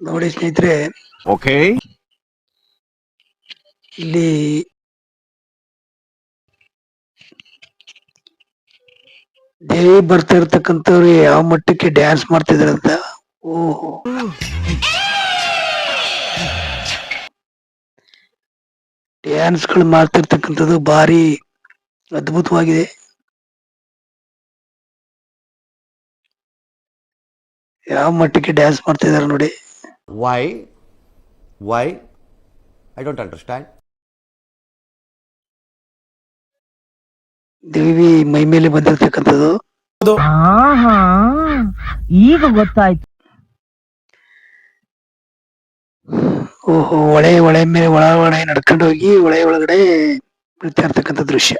ನೋಡಿ ಸ್ನೇಹಿತರೆ ಓಕೆ. ಇಲ್ಲಿ ದೇವಿ ಬರ್ತಾ ಇರ್ತಕ್ಕಂಥವ್ರು ಯಾವ ಮಟ್ಟಕ್ಕೆ ಡ್ಯಾನ್ಸ್ ಮಾಡ್ತಿದಾರೆ ಅಂತ ಓಹೋ. ಡ್ಯಾನ್ಸ್ಗಳು ಮಾಡ್ತಿರ್ತಕ್ಕಂಥದ್ದು ಭಾರಿ ಅದ್ಭುತವಾಗಿದೆ. ಯಾವ ಮಟ್ಟಕ್ಕೆ ಡ್ಯಾನ್ಸ್ ಮಾಡ್ತಿದ್ದಾರೆ ನೋಡಿ. Why? Why? I don't understand. ದೇವಿ ಮೈ ಮೇಲೆ ಬಂದಿರ್ತಕ್ಕಂಥದ್ದು ಆಹಾ ಈಗ ಗೊತ್ತಾಯ್ತು ಓಹೋ ಹೊಳೆ ಹೊಳೆ ಮೇಲೆ ಒಳ ಒಳಗಡೆ ನಡ್ಕೊಂಡು ಹೋಗಿ ಹೊಳೆ ಒಳಗಡೆ ಬೀಳ್ತಾ ಇರ್ತಕ್ಕಂಥ ದೃಶ್ಯ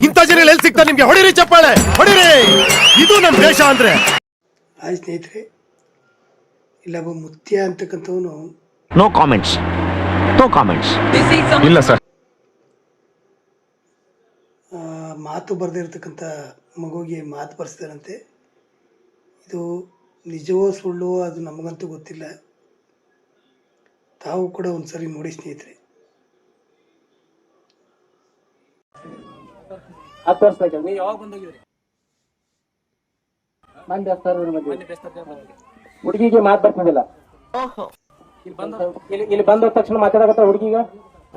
ಇಂಥ ಜನ ಎಲ್ಲಿ ಸಿಗ್ತಾರೆ ನಿಮ್ಗೆ ಹೊಡಿರಿ ಚಪ್ಪಾಳೆ ಹೊಡಿರಿ ಇದು ನಮ್ಮ ದೇಶ ಅಂದ್ರೆ ಹಾಯ್ ಸ್ನೇಹಿತರೆ ಇಲ್ಲೊಬ್ಬ ಮುತ್ಯ ಅಂತಕ್ಕಂಥವನು ನೋ ಕಾಮೆಂಟ್ಸ್ ನೋ ಕಾಮೆಂಟ್ಸ್ ಇಲ್ಲ ಸರ್ ಆ, ಮಾತು ಬರ್ದಿರತಕ್ಕಂತ ಮಗುಗೆ ಮಗುವಿಗೆ ಮಾತು ಬರ್ಸ್ತಾರಂತೆ. ಇದು ನಿಜವೋ ಸುಳ್ಳು ಅದು ನಮಗಂತೂ ಗೊತ್ತಿಲ್ಲ. ತಾವು ಕೂಡ ಒಂದ್ಸರಿ ನೋಡಿ ಸ್ನೇಹಿತರೆ. ಹತ್ತು ವರ್ಷ ಆಯ್ತು ನೀವು ಯಾವಾಗ ಬಂದೋಗಿದ್ರಿ ಹುಡುಗಿಗೆ ಮಾತು ಬರ್ತಿದ್ದಿಲ್ಲ. ಇಲ್ಲಿ ಬಂದ ಇಲ್ಲಿ ಇಲ್ಲಿ ಬಂದ ತಕ್ಷಣ ಮಾತಾಡಕತ್ತ ಹುಡುಗಿಗ?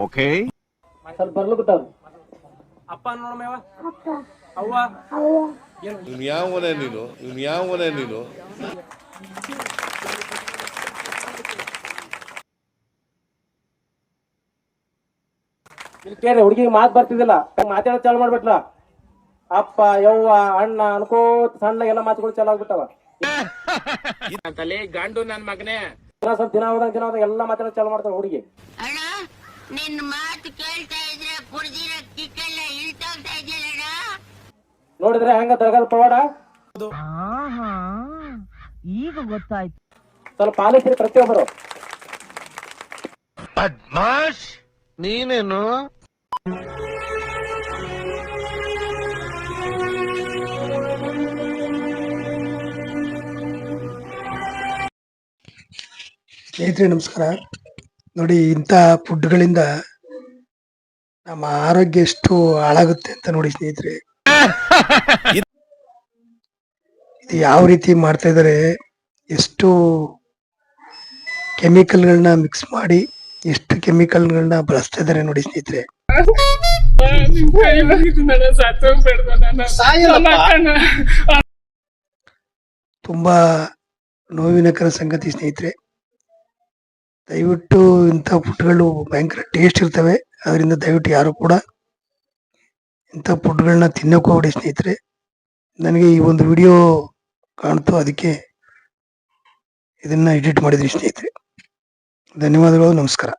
ಓಕೆ. ಸ್ವಲ್ಪ ಬರ್ಲಿಕತ್ತಾವ ಅಪ್ಪ ನೋಡಮೇವ ಅವ್ವ. ಇವ್ನು ಯಾವನೇ ನೀನು? ಇವ್ನು ನೀನು? ಇಲ್ಲಿ ಕೇಳಿ ಹುಡುಗಿಗೆ ಮಾತು ಬರ್ತಿದ್ದಿಲ್ಲ. ಮಾತಾಡೋದು ಚಾಲು ಮಾಡ್ಬಿಟ್ಲ. ಅಪ್ಪ ಯವ್ವ ಅಣ್ಣ ಅನ್ಕೋತ ಸಣ್ಣ ಎಲ್ಲ ಮಾತುಗಳು ಚಾಲು ಆಗ್ಬಿಟ್ಟವ. ಗಂಡು ನನ್ ಮಗನೇ. ಸ್ವಲ್ಪ ದಿನ ಹೋದಂಗ ದಿನ ಹೋದಂಗ ಎಲ್ಲ ಮಾತಾಡೋ ಚಾಲು ಮಾಡ್ತಾರೆ ಹುಡುಗಿ. ಅಣ್ಣ ನಿನ್ ಮಾತು ಕೇಳ್ತಾ ಇದ್ರೆ ಕುಡ್ದಿರೋ ಕಿಕ್ಕೆಲ್ಲ ಇಳ್ತೋಗ್ತಾ ಇದೆಯಲ್ಲಣ್ಣ? ನೋಡಿದ್ರೆ ಹೆಂಗ ದರಗಲ್ ಪವಾಡ? ಆಹಾ ಈಗ ಗೊತ್ತಾಯ್ತು. ಸ್ವಲ್ಪ ಪಾಲಿಸ್ರಿ ಪ್ರತಿಯೊಬ್ಬರು. ನೀನೇನು? ಸ್ನೇಹಿತರೆ ನಮಸ್ಕಾರ. ನೋಡಿ ಇಂಥ ಫುಡ್ಗಳಿಂದ ನಮ್ಮ ಆರೋಗ್ಯ ಎಷ್ಟು ಹಾಳಾಗುತ್ತೆ ಅಂತ ನೋಡಿ ಸ್ನೇಹಿತರೆ. ಇದು ಯಾವ ರೀತಿ ಮಾಡ್ತಾ ಇದ್ದಾರೆ ಎಷ್ಟು ಕೆಮಿಕಲ್ಗಳನ್ನ ಮಿಕ್ಸ್ ಮಾಡಿ ಎಷ್ಟು ಕೆಮಿಕಲ್ಗಳನ್ನ ಬಳಸ್ತಾ ಇದ್ದಾರೆ ನೋಡಿ ಸ್ನೇಹಿತರೆ. ತುಂಬಾ ನೋವಿನಕರ ಸಂಗತಿ ಸ್ನೇಹಿತರೆ. ದಯವಿಟ್ಟು ಇಂಥ ಫುಡ್ಗಳು ಭಯಂಕರ ಟೇಸ್ಟ್ ಇರ್ತವೆ. ಅದರಿಂದ ದಯವಿಟ್ಟು ಯಾರು ಕೂಡ ಇಂಥ ಫುಡ್ಗಳನ್ನ ತಿನ್ನೋಕೆ ಹೋಗ್ಬೇಡಿ ಸ್ನೇಹಿತರೆ. ನನಗೆ ಈ ಒಂದು ವಿಡಿಯೋ ಕಾಣ್ತು, ಅದಕ್ಕೆ ಇದನ್ನ ಎಡಿಟ್ ಮಾಡಿದ್ರಿ ಸ್ನೇಹಿತರೆ. ಧನ್ಯವಾದಗಳು, ನಮಸ್ಕಾರ.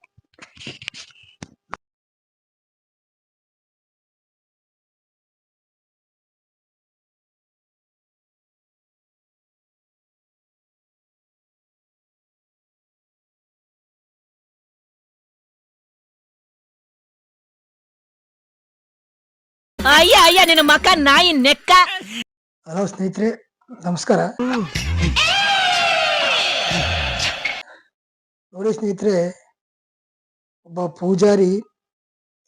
ಅಯ್ಯ ಅಯ್ಯ ನಿನ್ನ ಮಕ್ಕ ನಾಯಿ ನೆಕ್ಕ. ಹಲೋ ಸ್ನೇಹಿತರೆ ನಮಸ್ಕಾರ. ನೋಡಿ ಸ್ನೇಹಿತರೆ ಒಬ್ಬ ಪೂಜಾರಿ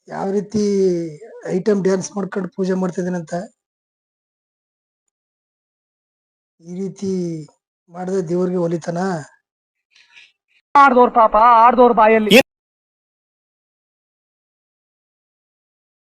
ಯಾವ ರೀತಿ ಐಟಮ್ ಡ್ಯಾನ್ಸ್ ಮಾಡ್ಕೊಂಡು ಪೂಜೆ ಮಾಡ್ತಿದ್ದಾನಂತ ಈ ರೀತಿ ಮಾಡಿದ್ರೆ ದೇವ್ರಿಗೆ ಒಲಿತಾನ? ಆಡ್ದೋರ್ ಪಾಪ ಆಡ್ದೋರ್ ಬಾಯಲ್ಲಿ.